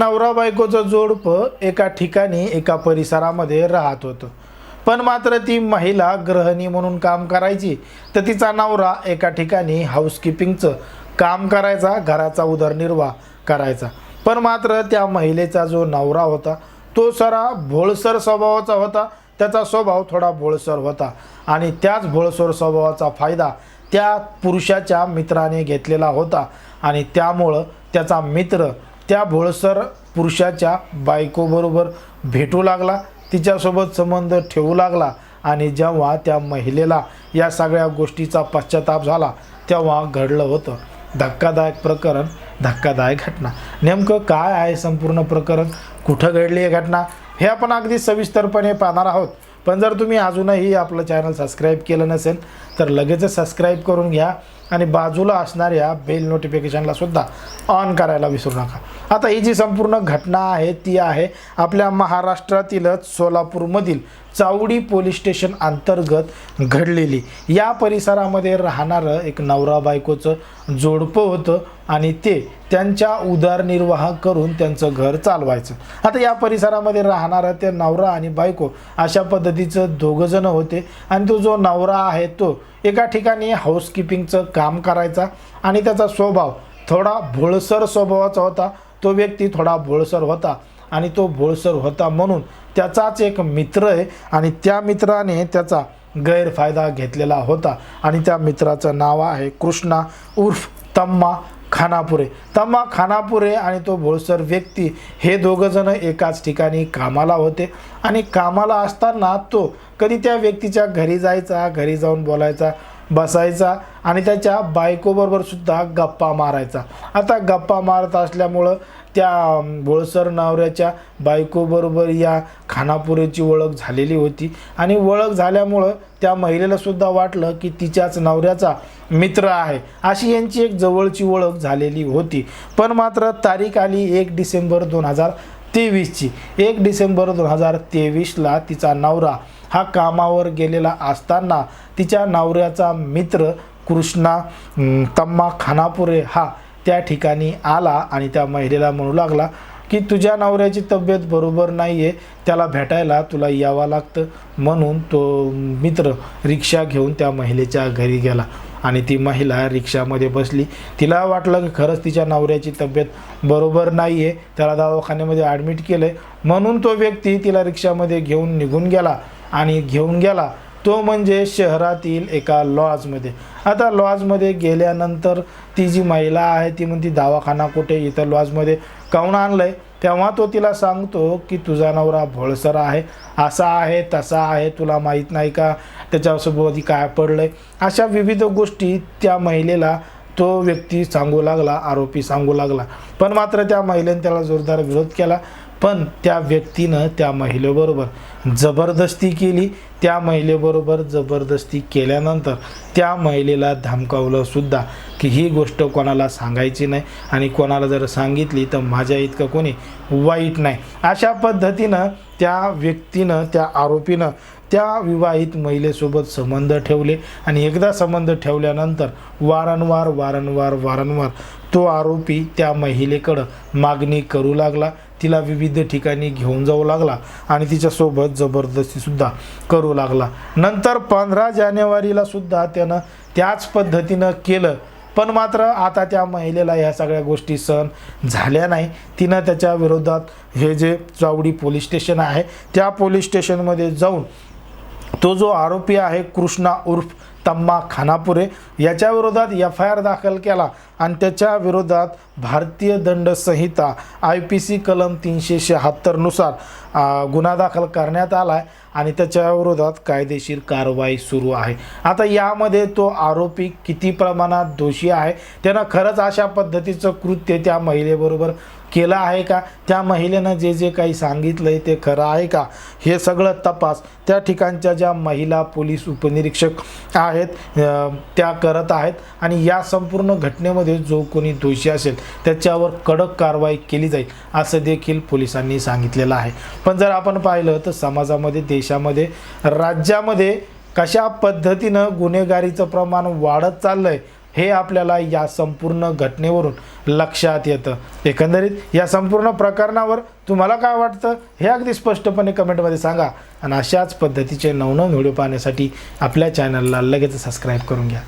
नवरा बायकोचं जोडपं एका ठिकाणी एका परिसरामध्ये राहत होतं. पण मात्र ती महिला गृहिणी म्हणून काम करायची तर तिचा नवरा एका ठिकाणी हाऊसकीपिंगचं काम करायचा घराचा उदरनिर्वाह करायचा. पण मात्र त्या महिलेचा जो नवरा होता तो सरा भोळसर स्वभावाचा होता. त्याचा स्वभाव थोडा भोळसर होता आणि त्याच भोळसर स्वभावाचा फायदा त्या पुरुषाच्या मित्राने घेतलेला होता आणि त्यामुळं त्याचा मित्र त्या भोळसर पुरुषाच्या बायकोबरोबर भेटू लागला तिच्यासोबत संबंध ठेवू लागला आणि जेव्हा त्या महिलेला या सगळ्या गोष्टीचा पश्चाताप झाला तेव्हा घडलं होतं धक्कादायक प्रकरण धक्कादायक घटना. नेमकं काय आहे संपूर्ण प्रकरण? कुठं घडली आहे घटना? हे आपण अगदी सविस्तरपणे पाहणार आहोत. पण जर तुम्ही अजूनही आपलं चॅनल सबस्क्राईब केलं नसेल तर लगेचच सबस्क्राईब करून घ्या. आणि बाजूला असणाऱ्या बेल नोटिफिकेशनला सुद्धा ऑन करायला विसरू नका. आता ही जी संपूर्ण घटना आहे ती आहे आपल्या महाराष्ट्रातीलच सोलापूरमधील चावडी पोलीस स्टेशन अंतर्गत घडलेली. या परिसरामध्ये राहणारं एक नवरा बायकोचं जोडपं होतं आणि ते त्यांच्या उदरनिर्वाह करून त्यांचं घर चालवायचं. आता या परिसरामध्ये राहणारं ते नवरा आणि बायको अशा पद्धतीचं दोघंजणं होते आणि तो जो नवरा आहे तो एका ठिकाणी हाऊसकीपिंगचं काम करायचा आणि त्याचा स्वभाव थोडा भोळसर स्वभावाचा होता. तो व्यक्ती थोडा भोळसर होता आणि तो भोळसर होता म्हणून त्याचाच एक मित्र आहे आणि त्या मित्राने त्याचा गैरफायदा घेतलेला होता. आणि त्या मित्राचं नाव आहे कृष्णा उर्फ तम्मा. खानापुरे. तम्मा खानापुरे आणि तो भोळसर व्यक्ती हे दोघंजणं एकाच ठिकाणी कामाला होते. आणि कामाला असताना तो कधी त्या व्यक्तीच्या घरी जायचा घरी जाऊन बोलायचा बसायचा आणि त्याच्या बायकोबरोबर सुद्धा गप्पा मारायचा. आता गप्पा मारत असल्यामुळं त्या भोळसर नवऱ्याच्या बायकोबरोबर या खानापुरेची ओळख झालेली होती. आणि ओळख झाल्यामुळं त्या महिलेला सुद्धा वाटलं की तिच्याच नवऱ्याचा मित्र आहे. अशी यांची एक जवळची ओळख झालेली होती. पण मात्र तारीख आली एक डिसेंबर दोन हजार तेवीसची. एक डिसेंबर दोन हजार तेवीसला तिचा नवरा हा कामावर गेलेला असताना तिच्या नवऱ्याचा मित्र कृष्णा तम्मा खानापुरे हा त्या ठिकाणी आला आणि त्या महिलेला म्हणू लागला की तुझ्या नवऱ्याची तब्येत बरोबर नाही आहे त्याला भेटायला तुला यावं लागतं. म्हणून तो मित्र रिक्षा घेऊन त्या महिलेच्या घरी गेला आणि ती महिला रिक्षामध्ये बसली. तिला वाटलं की खरंच तिच्या नवऱ्याची तब्येत बरोबर नाही आहे त्याला दवाखान्यामध्ये ॲडमिट केलं आहे म्हणून तो व्यक्ती तिला रिक्षामध्ये घेऊन निघून गेला आणि घेऊन गेला. तो म्हणजे शहरातील एका लॉजमध्ये. आता लॉजमध्ये गेल्यानंतर ती जी महिला आहे ती म्हणती दवाखाना कुठे? इथं लॉजमध्ये काऊन आणलं आहे तेव्हा तो तिला सांगतो की तुझा नवरा भोळसर आहे. असा आहे तसा आहे. तुला माहीत नाही का? त्याच्यासोबत काय पडलं आहे अशा विविध गोष्टी त्या महिलेला तो व्यक्ती सांगू लागला आरोपी सांगू लागला. पण मात्र त्या महिलेने त्याला जोरदार विरोध केला. पण त्या व्यक्तीनं त्या महिलेबरोबर जबरदस्ती केली. त्या महिलेबरोबर जबरदस्ती केल्यानंतर त्या महिलेला धमकावलंसुद्धा की ही गोष्ट कोणाला सांगायची नाही आणि कोणाला जर सांगितली तर माझ्या इतकं कोणी वाईट नाही. अशा पद्धतीनं त्या व्यक्तीनं त्या आरोपीनं त्या विवाहित महिलेसोबत संबंध ठेवले आणि एकदा संबंध ठेवल्यानंतर वारंवार वारंवार वारंवार तो आरोपी त्या महिलेकडं मागणी करू लागला. तिला विविध ठिकाणी घेऊन जाऊ लागला आणि तिच्यासोबत जबरदस्तीसुद्धा करू लागला. नंतर पंधरा जानेवारीला सुद्धा त्यानं त्याच पद्धतीनं केलं. पण मात्र आता त्या महिलेला ह्या सगळ्या गोष्टी सहन झाल्या नाही. तिनं त्याच्या विरोधात हे जे चावडी पोलीस स्टेशन आहे त्या पोलीस स्टेशनमध्ये जाऊन तो जो आरोपी आहे कृष्णा उर्फ तम्मा खानापुरे याच्या विरोधात एफ आय आर दाखल केला आणि त्याच्या विरोधात भारतीय दंड संहिता आय पी सी कलम तीनशे शहात्तरनुसार गुन्हा दाखल करण्यात आला आहे आणि त्याच्या विरोधात कायदेशीर कारवाई सुरू आहे. आता यामध्ये तो आरोपी किती प्रमाणात दोषी आहे त्यानं खरंच अशा पद्धतीचं कृत्य त्या महिलेबरोबर केलं आहे का? त्या महिलेनं जे जे काही सांगितलं आहे ते खरं आहे का? हे सगळं तपास त्या ठिकाणच्या ज्या महिला पोलीस उपनिरीक्षक आहेत त्या करत आहेत आणि या संपूर्ण घटनेमध्ये जो कोणी दोषी असेल त्याच्यावर कडक कारवाई केली जाईल असं देखील पोलिसांनी सांगितलेलं आहे. पण जर आपण पाहिलं तर समाजामध्ये देशामध्ये राज्यामध्ये कशा पद्धतीनं गुन्हेगारीचं प्रमाण वाढत चाललं आहे हे आपल्याला या संपूर्ण घटनेवरून लक्षात येतं. एकंदरीत या संपूर्ण प्रकरणावर तुम्हाला काय वाटतं? हे अगदी स्पष्टपणे कमेंटमध्ये सांगा. आणि अशाच पद्धतीचे नवनव व्हिडिओ पाहण्यासाठी आपल्या चॅनलला लगेच सबस्क्राईब करून घ्या.